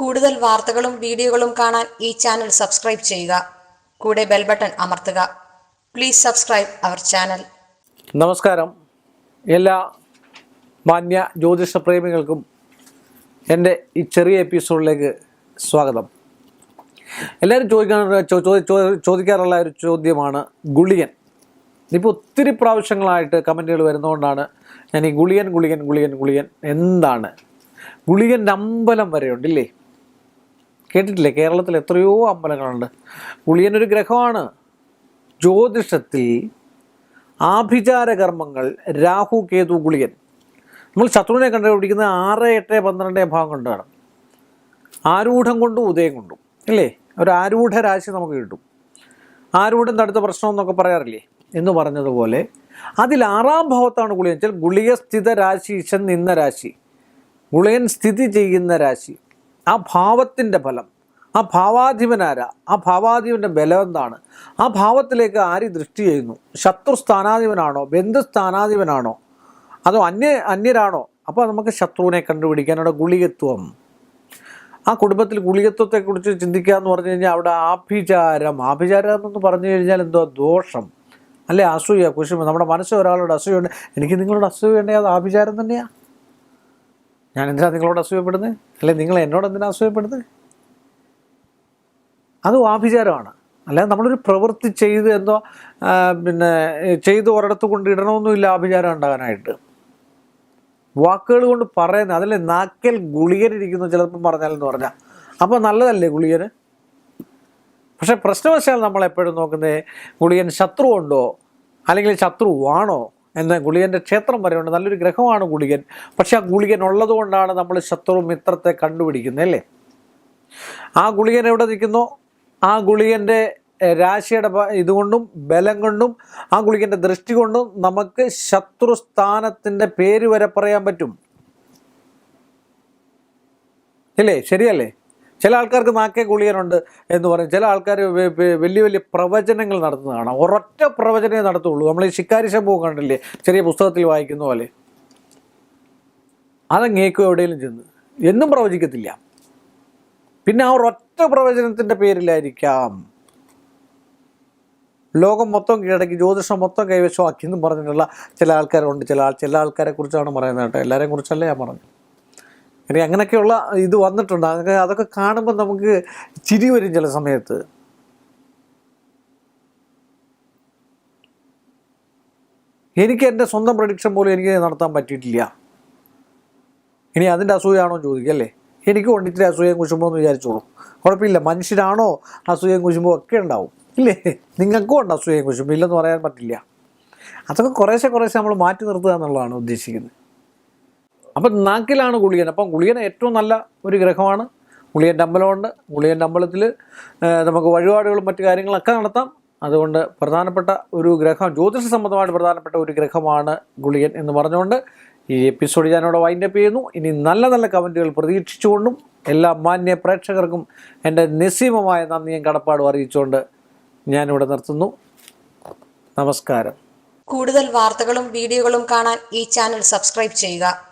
കൂടുതൽ വാർത്തകളും വീഡിയോകളും കാണാൻ ഈ ചാനൽ സബ്സ്ക്രൈബ് ചെയ്യുക. കൂടെ ബെൽ ബട്ടൺ അമർത്തുക. Please subscribe our channel. നമസ്കാരം. എല്ലാ മാന്യ ജ്യോതിഷ പ്രേമികൾക്കും എന്റെ ഈ ചെറിയ എപ്പിസോഡിലേക്ക് സ്വാഗതം. എല്ലാവരും ചോദിക്കാൻ ചോദിക്കാറുള്ള ഒരു ചോദ്യമാണ് ഗുളിയൻ ഇപ്പോൾ ഒത്തിരി പ്രാവശ്യങ്ങളായിട്ട് കമന്റുകൾ വരുന്നതുകൊണ്ടാണ് ഞാൻ ഈ ഗുളിയൻ ഗുളിയൻ ഗുളിയൻ ഗുളിയൻ എന്താണ്? ഗുളികന്റെ അമ്പലം വരെയുണ്ട് ഇല്ലേ? കേട്ടിട്ടില്ലേ? കേരളത്തിൽ എത്രയോ അമ്പലങ്ങളുണ്ട്. ഒരു ഗ്രഹമാണ്. ജ്യോതിഷത്തിൽ ആഭിചാര കർമ്മങ്ങൾ രാഹു കേതു ഗുളിയൻ. നമ്മൾ ശത്രുവിനെ കണ്ടുപിടിക്കുന്നത് ആറ് എട്ട് പന്ത്രണ്ട് ഭാഗം കൊണ്ടാണ്. ആരൂഢം കൊണ്ടും ഉദയം കൊണ്ടും. അല്ലേ ഒരു ആരൂഢ രാശി നമുക്ക് കിട്ടും. ആരൂഢം തടുത്ത പ്രശ്നം എന്നൊക്കെ പറയാറില്ലേ? എന്ന് പറഞ്ഞതുപോലെ അതിൽ ആറാം ഭാവത്താണ് ഗുളിയൻ. വെച്ചാൽ ഗുളിക സ്ഥിത രാശി ഇശൻ നിന്ന രാശി. ഗുളിയൻ സ്ഥിതി ചെയ്യുന്ന രാശി. ആ ഭാവത്തിന്റെ ഫലം ആ ഭാവാധിപനാരാ ആ ഭാവാധിപന്റെ ബലം എന്താണ്? ആ ഭാവത്തിലേക്ക് ആര് ദൃഷ്ടി ചെയ്യുന്നു? ശത്രു സ്ഥാനാധിപനാണോ? ബന്ധു സ്ഥാനാധിപനാണോ? അതോ അന്യ അന്യരാണോ? അപ്പോൾ നമുക്ക് ശത്രുവിനെ കണ്ടുപിടിക്കാൻ കണ്ടുപിടിക്കാനുള്ള ഗുളികത്വം. ആ കുടുംബത്തിൽ ഗുളികത്വത്തെക്കുറിച്ച് ചിന്തിക്കുക എന്ന് പറഞ്ഞു കഴിഞ്ഞാൽ അവിടെ ആഭിചാരം. ആഭിചാരം എന്നൊന്ന് പറഞ്ഞു കഴിഞ്ഞാൽ എന്തോ ദോഷം. അല്ലെ? അസൂയ കുശുമ നമ്മുടെ മനസ്സിൽ ഒരാളോട് അസൂയുണ്ട്. എനിക്ക് നിങ്ങളോട് അസൂയ ഉണ്ടെങ്കിൽ അത് ആഭിചാരം തന്നെയാണ് ഞാൻ എന്തിനാ നിങ്ങളോട് അസൂയപ്പെടുന്നത് അല്ലെ നിങ്ങൾ എന്നോട് എന്തിനാ അസൂയപ്പെടുന്നത് അത് ആഭിചാരമാണ്. അല്ലാതെ നമ്മളൊരു പ്രവൃത്തി ചെയ്ത് എന്തോ പിന്നെ ചെയ്ത് ഒരിടത്ത് കൊണ്ട് ഇടണമെന്നുമില്ല ആഭിചാരം ഉണ്ടാകാനായിട്ട്. വാക്കുകൾ കൊണ്ട് പറയുന്നത് അതിലെ നാക്കൽ ഗുളികനിരിക്കുന്നു ചിലപ്പം പറഞ്ഞാലെന്ന് പറഞ്ഞാൽ അപ്പോൾ നല്ലതല്ലേ ഗുളികന്? പക്ഷേ പ്രശ്നവശാൽ നമ്മൾ എപ്പോഴും നോക്കുന്നത് ഗുളികൻ ശത്രു ഉണ്ടോ? അല്ലെങ്കിൽ ശത്രുവാണോ എന്ന് ഗുളികന്റെ ക്ഷേത്രം വരെയുണ്ട് നല്ലൊരു ഗ്രഹമാണ് ഗുളികൻ. പക്ഷെ ആ ഗുളികൻ ഉള്ളതുകൊണ്ടാണ് നമ്മൾ ശത്രു മിത്രത്തെ കണ്ടുപിടിക്കുന്നത് അല്ലേ? ആ ഗുളികൻ എവിടെ നിൽക്കുന്നു? ആ ഗുളികന്റെ രാശിയുടെ ഇതുകൊണ്ടും ബലം കൊണ്ടും ആ ഗുളികന്റെ ദൃഷ്ടി കൊണ്ടും നമുക്ക് ശത്രുസ്ഥാനത്തിന്റെ പേര് വരെ പറയാൻ പറ്റും. ഇല്ലേ? ശരിയല്ലേ? ചില ആൾക്കാർക്ക് നാക്കേ കുളിയാനുണ്ട് എന്ന് പറയും. ചില ആൾക്കാർ വലിയ വലിയ പ്രവചനങ്ങൾ നടത്തുന്നതാണ് ഒരൊറ്റ പ്രവചനമേ നടത്തുള്ളൂ. നമ്മൾ ഈ ശിക്കാരി ശംഭവം കണ്ടില്ലേ? ചെറിയ പുസ്തകത്തിൽ വായിക്കുന്ന പോലെ. അതങ്ങേക്കും എവിടെയെങ്കിലും ചെന്ന്. എന്നും പ്രവചിക്കത്തില്ല. പിന്നെ ആ ഒരൊറ്റ പ്രവചനത്തിന്റെ പേരിലായിരിക്കാം. ലോകം മൊത്തം കീഴടക്കി ജ്യോതിഷം മൊത്തം കൈവശമാക്കി എന്നും പറഞ്ഞിട്ടുള്ള ചില ആൾക്കാരുണ്ട്. ചില ചില ആൾക്കാരെ കുറിച്ചാണ് പറയുന്നത് കേട്ടോ. എല്ലാവരെയും കുറിച്ചല്ല ഞാൻ പറഞ്ഞു ഇനി അങ്ങനെയൊക്കെയുള്ള ഇത് വന്നിട്ടുണ്ട്. അതൊക്കെ അതൊക്കെ കാണുമ്പോൾ നമുക്ക് ചിരി വരും ചില സമയത്ത്. എനിക്ക് എന്റെ സ്വന്തം പ്രഡിക്ഷൻ പോലും എനിക്ക് നടത്താൻ പറ്റിയിട്ടില്ല. ഇനി അതിന്റെ അസൂയാണോ എന്ന് ചോദിക്കും അല്ലേ? എനിക്ക് കൊണ്ടിട്ട് അസൂയം കുശുമ്പോ എന്ന് വിചാരിച്ചോളൂ. കുഴപ്പമില്ല. മനുഷ്യരാണോ അസൂയം കുശുമ്പോ ഒക്കെ ഉണ്ടാവും ഇല്ലേ? നിങ്ങൾക്കും ഉണ്ട് അസൂയം കുശുമ്പോ ഇല്ലെന്ന് പറയാൻ പറ്റില്ല. അതൊക്കെ കുറേശ്ശെ കുറേശ്ശെ നമ്മൾ മാറ്റി നിർത്തുക എന്നുള്ളതാണ് ഉദ്ദേശിക്കുന്നത്. അപ്പം നാക്കിലാണ് ഗുളിയൻ അപ്പം ഗുളിയൻ ഏറ്റവും നല്ല ഒരു ഗ്രഹമാണ്. ഗുളികന്റെ അമ്പലമുണ്ട് ഗുളികന്റെ അമ്പലത്തിൽ നമുക്ക് വഴിപാടുകളും മറ്റു കാര്യങ്ങളൊക്കെ നടത്താം. അതുകൊണ്ട് പ്രധാനപ്പെട്ട ഒരു ഗ്രഹം ജ്യോതിഷ സംബന്ധമായിട്ട് പ്രധാനപ്പെട്ട ഒരു ഗ്രഹമാണ് ഗുളിയൻ എന്ന് പറഞ്ഞുകൊണ്ട് ഈ എപ്പിസോഡ് ഞാനിവിടെ വൈൻഡപ്പ് ചെയ്യുന്നു. ഇനി നല്ല നല്ല കമന്റുകൾ പ്രതീക്ഷിച്ചുകൊണ്ടും എല്ലാ മാന്യ പ്രേക്ഷകർക്കും എന്റെ നിസ്സീമമായ നന്ദിയും കടപ്പാടും അറിയിച്ചുകൊണ്ട് ഞാനിവിടെ നിർത്തുന്നു. നമസ്കാരം. കൂടുതൽ വാർത്തകളും വീഡിയോകളും കാണാൻ ഈ ചാനൽ സബ്സ്ക്രൈബ് ചെയ്യുക.